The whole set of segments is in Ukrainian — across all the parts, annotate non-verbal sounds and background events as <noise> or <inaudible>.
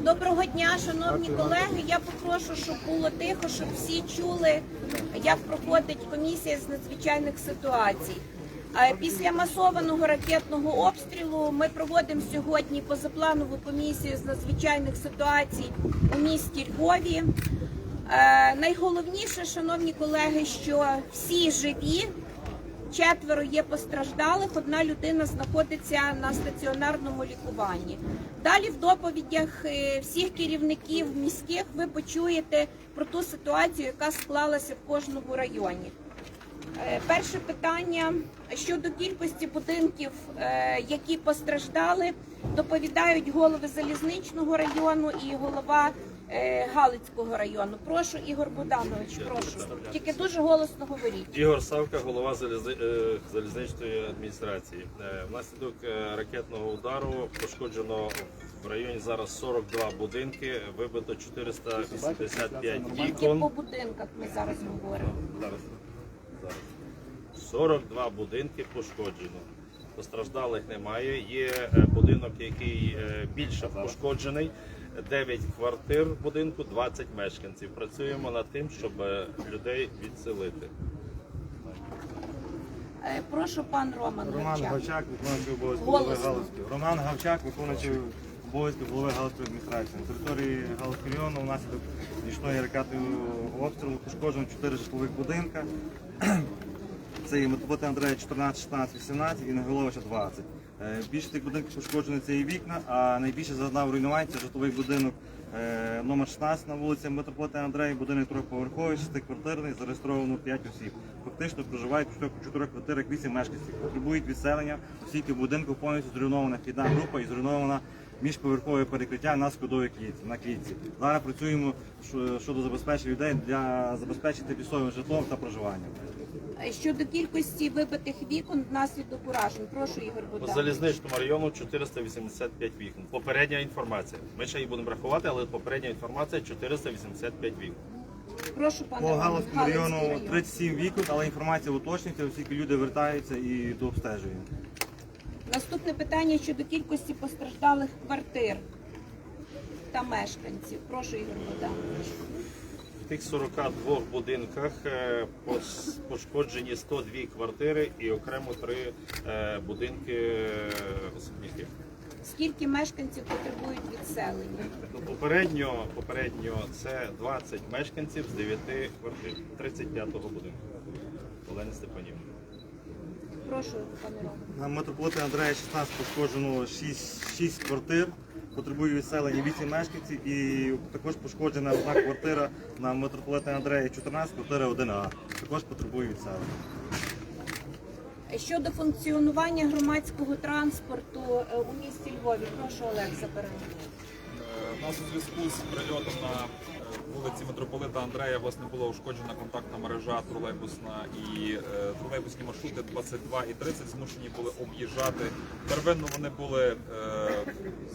Доброго дня, шановні колеги. Я попрошу, щоб було тихо, щоб всі чули, як проходить комісія з надзвичайних ситуацій. Після масованого ракетного обстрілу ми проводимо сьогодні позапланову комісію з надзвичайних ситуацій у місті Львові. Е, Найголовніше, шановні колеги, що всі живі, Четверо є постраждалих, одна людина знаходиться на стаціонарному лікуванні. Далі в доповідях е, всіх керівників міських ви почуєте про ту ситуацію, яка склалася в кожному районі. Е, Перше питання щодо кількості будинків, е, які постраждали, доповідають голови залізничного району і голова Галицького району. Прошу, Ігор Богданович, прошу. Тільки дуже голосно говоріть. Ігор Савка, голова е, залізничної адміністрації. Е, Внаслідок е, ракетного удару пошкоджено в районі зараз 42 будинки, вибито 485 Тільки вікон. по будинках ми зараз говоримо. Зараз, зараз. 42 будинки пошкоджено. Постраждалих немає. Є е, будинок, який е, більше пошкоджений. 9 квартир в будинку, 20 мешканців. Працюємо над тим, щоб е, людей відселити. Е, Прошу, пан Роман Роман Гавчак. Гавчак, виконуючий обов'язки голови Голосно. Галицької. Роман Гавчак, виконуючий обов'язки голови Галицької адміністрації. На території Галицького району внаслідок нічної ракетного обстрілу пошкоджено 4 житлових будинка. <clears throat> Це є Митрополита Андрея 14, 16, 18 і Неголовича 20. Е, Більше тих будинків пошкоджені це і вікна, а найбільше зазнав руйнувань житловий будинок е, номер 16 на вулиці Митрополита Андрея, будинок трьохповерховий, шестиквартирний, зареєстровано 5 осіб. Фактично проживають в чотирьох квартирах 8 мешканців. Потребують відселення, оскільки в будинку повністю зруйнована вхідна група і зруйнована міжповерхове перекриття на сходовій клітці. На клітці. Зараз працюємо щодо забезпечення людей для забезпечити тимчасовим житлом та проживанням. Щодо кількості вибитих вікон внаслідок уражень. Прошу, Ігор По Богданович. залізничному району 485 вікон. Попередня інформація. Ми ще її будемо рахувати, але попередня інформація 485 вікон. Прошу, пане По. Галицькому району 37 вікон, але інформація уточнюється, оскільки люди вертаються і дообстежуємо. Наступне питання щодо кількості постраждалих квартир та мешканців. Прошу, Ігор Богданович. В тих 42 будинках е, пошкоджені 102 квартири і окремо 3 будинки е, особняки. Скільки мешканців потребують відселення? Ну, Попередньо, попередньо це 20 мешканців з 9 квартир 35-го будинку. Олени Степанівни. Прошу, пане Роман. На митрополита Андрея 16 пошкоджено 6, 6 квартир, потребує відселення 8 мешканців і також пошкоджена одна квартира на митрополита Андрея 14, квартира 1А. Також потребує відселення. Щодо функціонування громадського транспорту е, у місті Львові. Прошу, Олег Забережний. Е, У нас у зв'язку з прильотом на е, вулиці митрополита Андрея власне була ушкоджена контактна мережа тролейбусна і е, тролейбусні маршрути 22 і 30 змушені були об'їжджати. Первинно вони були е,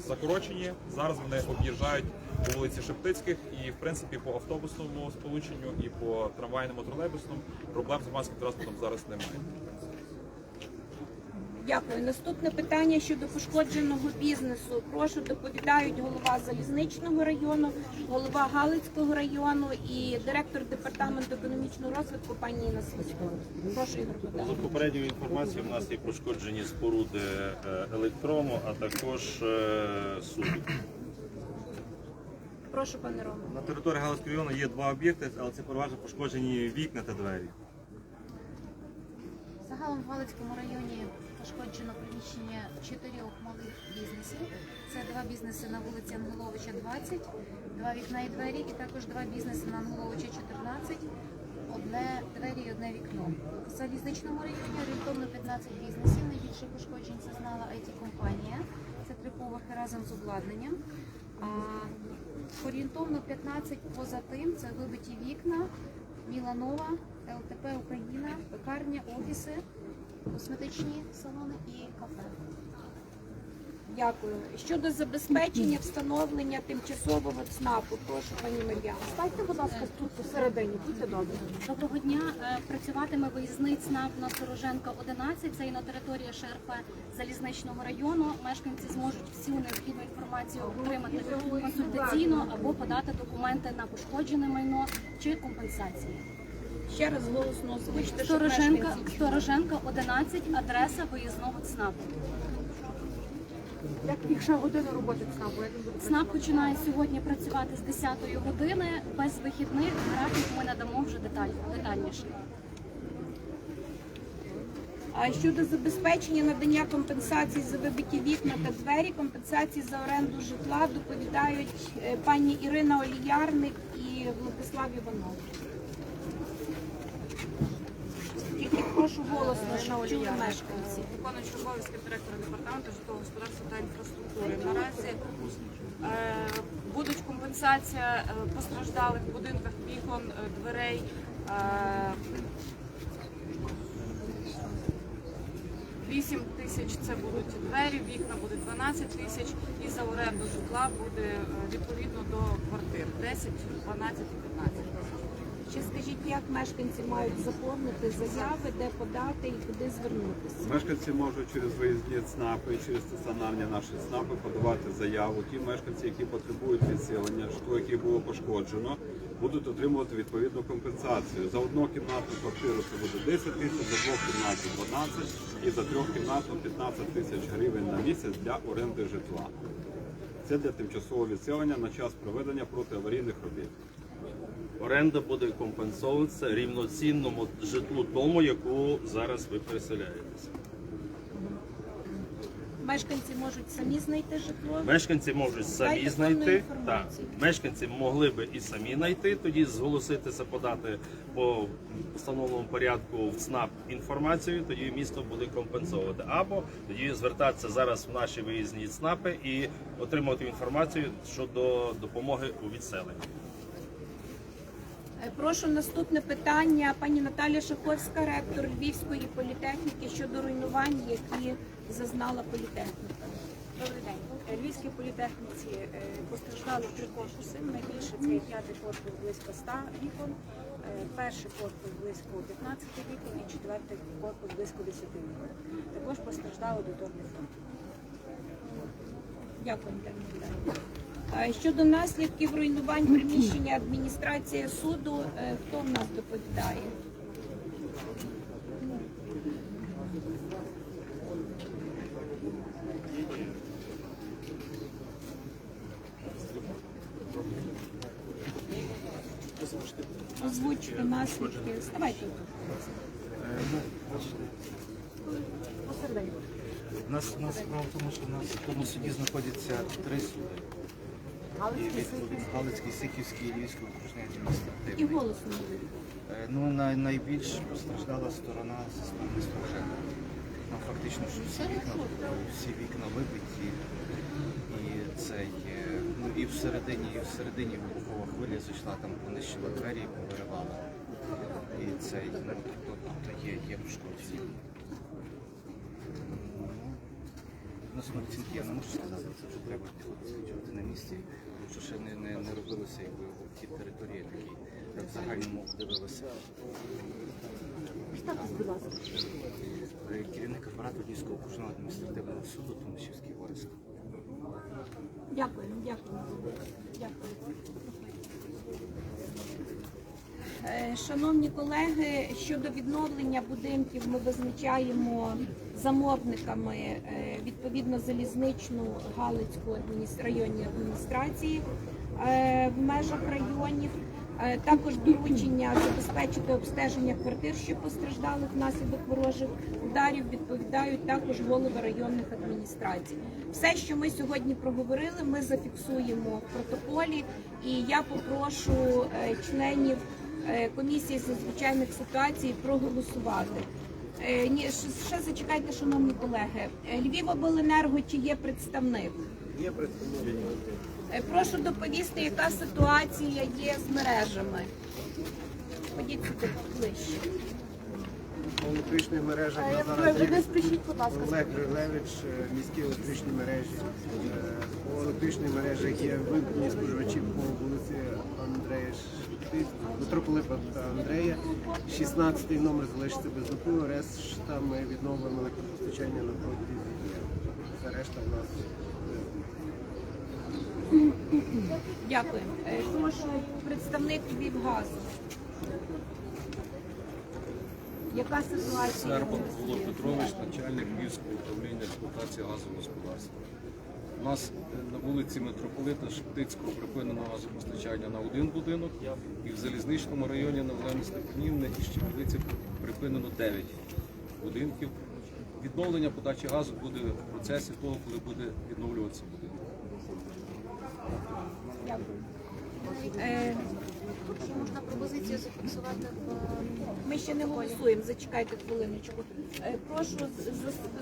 закорочені. Зараз вони об'їжджають по вулиці Шептицьких і в принципі по автобусному сполученню і по трамвайному тролейбусному проблем з громадським транспортом зараз немає. Дякую. Наступне питання щодо пошкодженого бізнесу. Прошу доповідають голова залізничного району, голова Галицького району і директор департаменту економічного розвитку пані Інна Свистова. Прошу Ігор За Богданович. попередньою інформацією, у нас є пошкоджені споруди е, електрому, а також е, суду. Прошу, пане Роман. На території Галицького району є два об'єкти, але це переважно пошкоджені вікна та двері. Загалом в Галицькому районі пошкоджено приміщення чотирьох малих бізнесів. Це два бізнеси на вулиці Ангеловича 20, два вікна і двері, і також два бізнеси на Ангеловича 14, одне двері і одне вікно. В залізничному районі орієнтовно 15 бізнесів. Найбільше пошкоджень зазнала IT-компанія. Це три поверхи разом з обладнанням. А орієнтовно 15 поза тим це вибиті вікна, Міланова, ЛТП Україна, пекарня, офіси, косметичні салони і кафе. Дякую. Щодо забезпечення встановлення тимчасового ЦНАПу, прошу пані Мар'яна. Станьте, будь ласка, тут посередині, будьте добрі. Доброго дня. Е, Працюватиме виїзний ЦНАП на Стороженка 11. Це і на території ШРП залізничного району. Мешканці зможуть всю необхідну інформацію отримати консультаційно або подати документи на пошкоджене майно чи компенсації. Ще раз голосно озвучте, щоб Стороженка, мешканці Стороженка 11, адреса виїзного ЦНАПу. Як якщо година роботи ЦНАПу, як він буде ЦНАП починає сьогодні працювати з 10 години без вихідних. Графік ми надамо вже деталь, детальніше. Щодо забезпечення надання компенсацій за вибиті вікна та двері, компенсації за оренду житла доповідають е, пані Ірина Оліярник і Владислав Іванов. Тільки прошу голосно, щоб чули мешканці. виконуючи обов'язки директора департаменту житлового господарства та інфраструктури. Наразі е, будуть компенсація е, постраждалих в будинках вікон, дверей. Е, 8 тисяч це будуть двері, вікна буде 12 тисяч і за оренду житла буде е, відповідно до квартир. 10, 12 і 15 Ще скажіть, як мешканці мають заповнити заяви, де подати і куди звернутися? Мешканці можуть через виїзні ЦНАПи через стаціонарні наші ЦНАПи подавати заяву. Ті мешканці, які потребують відселення, житло, яке було пошкоджено, будуть отримувати відповідну компенсацію. За однокімнатну квартиру це буде 10 тисяч, за двохкімнатну 12 і за трьох трьохкімнатну 15 тисяч гривень на місяць для оренди житла. Це для тимчасового відселення на час проведення протиаварійних робіт. Оренда буде компенсовуватися рівноцінному житлу тому, яку зараз ви переселяєтеся. Мешканці можуть самі знайти житло. Мешканці можуть самі Дайте знайти. повну Так, інформацію. мешканці могли би і самі знайти, тоді зголоситися, подати по встановленому порядку в ЦНАП інформацію, тоді місто буде компенсовувати. Або тоді звертатися зараз в наші виїзні ЦНАПи і отримувати інформацію щодо допомоги у відселенні. Е, Прошу наступне питання. Пані Наталя Шаховська, ректор Львівської політехніки щодо руйнувань, які зазнала політехніка. Добрий день. Е, Львівській політехніці е, постраждали три корпуси. Найбільше це п'ятий корпус близько 100 вікон, перший корпус близько 15 вікон і четвертий корпус близько 10 вікон. Також постраждав аудиторний фонд. Дякую, Щодо наслідків руйнувань приміщення адміністрації суду, е, хто в нас доповідає? Озвучте наслідки. Ставайте тут. У нас, справа в тому, що у нас в тому суді знаходяться три суди. І Галицький відповідно Галицький, Сихівський і Львівський окружний І адміністративний. голосно. Е, Ну, най, найбільш постраждала сторона системи Стороженка. Там фактично що всі вікна, всі вікна вибиті. І цей, е, ну і всередині, і всередині вибухова хвиля зайшла, там понищила двері і повиривала. І цей, ну, тобто, тобто є, є пошкодження. Відносно оцінки я не можу сказати, це вже треба досліджувати на місці, тому що ще не, не, не робилося якби обхід території такий, як в загальному. Е, Керівник апарату Львівського окружного адміністративного суду Томашівський Орест. Дякую, дякую. Дякую. Шановні колеги, щодо відновлення будинків ми визначаємо замовниками е, відповідно залізничну Галицьку районні адміністрації е, в межах районів. Е, Також доручення забезпечити обстеження квартир, що постраждали внаслідок ворожих ударів, відповідають також голови районних адміністрацій. Все, що ми сьогодні проговорили, ми зафіксуємо в протоколі, і я попрошу членів комісії з надзвичайних ситуацій проголосувати. Е, Ні, ще- зачекайте, шановні колеги. Е, Львівобленерго чи є представник? Є представник. Прошу доповісти, яка ситуація є з мережами. Ходіть сюди ближче. По електричних мережах Е, на Ви зараз є не спішіть, будь ласка. Олег Грилевич, е, міські електричні мережі. Е, По електричних мережах є вимкнені споживачі по вулиці Андрея Шти- Митрополита та Андрея. 16-й номер залишиться без напою, решта ми відновимо електропостачання на дня. Все решта в нас. е, Дякую. Е, Прошу представник Львівгазу. Яка ситуація? Сербан Павло Петрович, начальник Львівського управління експлуатації газового господарства. У нас е, на вулиці Митрополита Шептицького припинено газопостачання на один будинок, і в Залізничному районі на Олени Степанівни і Щепелиці припинено 9 будинків. Відновлення подачі газу буде в процесі того, коли буде відновлюватися будинок. Е, Можна пропозицію зафіксувати в Ми ще не голосуємо, зачекайте хвилиночку. Е, Прошу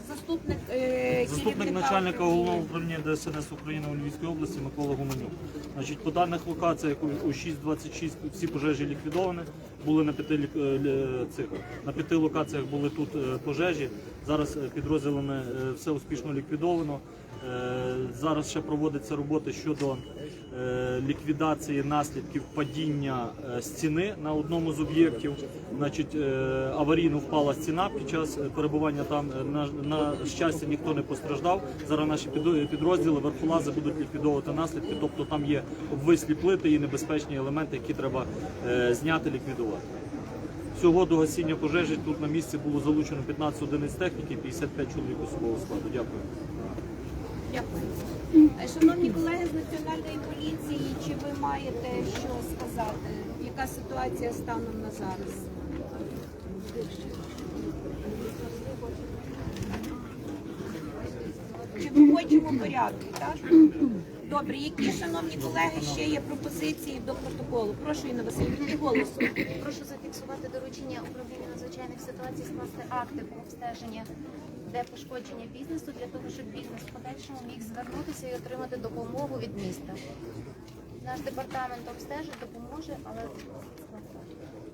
заступник е, Заступник начальника головного управління ДСНС України у Львівській області Микола Гуменюк. Значить, по даних локаціях у- у 6.26 всі пожежі ліквідовані. Були на п'яти е, цих на п'яти локаціях були тут пожежі. Зараз підрозділами все успішно ліквідовано. Зараз ще проводиться роботи щодо ліквідації наслідків падіння е, стіни на одному з об'єктів. Значить, е, аварійно впала стіна під час е, перебування там. Е, На, на щастя, ніхто не постраждав. Зараз наші підрозділи верхолази будуть ліквідовувати наслідки. Тобто там є обвислі плити і небезпечні елементи, які треба е, зняти, ліквідувати. Всього до гасіння пожежі тут на місці було залучено 15 одиниць техніки, 55 чоловік особового складу. Дякую. Дякую. Е, Шановні колеги з національної поліції, чи ви маєте що сказати? Яка ситуація станом на зараз? Чи в робочому порядку, так? Добре, які, шановні колеги, ще є пропозиції до протоколу? Прошу, Інна Васильівна, голосу. Прошу зафіксувати доручення управління надзвичайних ситуацій скласти акти по обстеження, де пошкодження бізнесу для того, щоб бізнес в подальшому міг звернутися і отримати допомогу від міста. Наш департамент обстежить, допоможе, але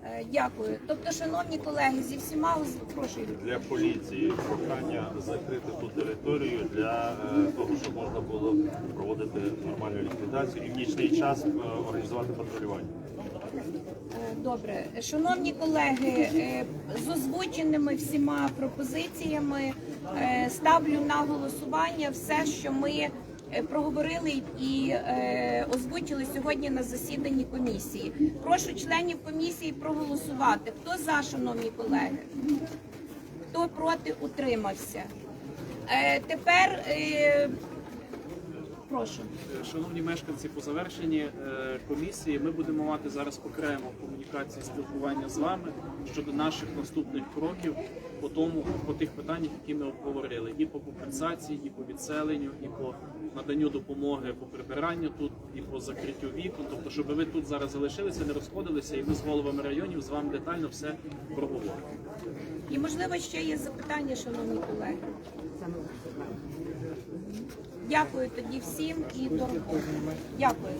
Е, Дякую. Тобто, шановні колеги, зі всіма прошу. Для поліції прохання закрити ту територію для е, того, щоб можна було проводити нормальну ліквідацію і в нічний час е, організувати патрулювання. Добре, шановні колеги, е, з озвученими всіма пропозиціями е, ставлю на голосування все, що ми е, проговорили і озвучили сьогодні на засіданні комісії. Прошу членів комісії проголосувати. Хто за, шановні колеги? Хто проти утримався? Тепер прошу. Шановні мешканці, по завершенні е, комісії ми будемо мати зараз окремо комунікації спілкування з вами щодо наших наступних кроків по тому, по тих питаннях, які ми обговорили, і по компенсації, і по відселенню, і по наданню допомоги по прибиранню тут, і по закриттю вікон. Тобто, щоб ви тут зараз залишилися, не розходилися, і ми з головами районів з вами детально все проговоримо. І можливо ще є запитання, шановні колеги. Дякую тоді всім і до. Дякую.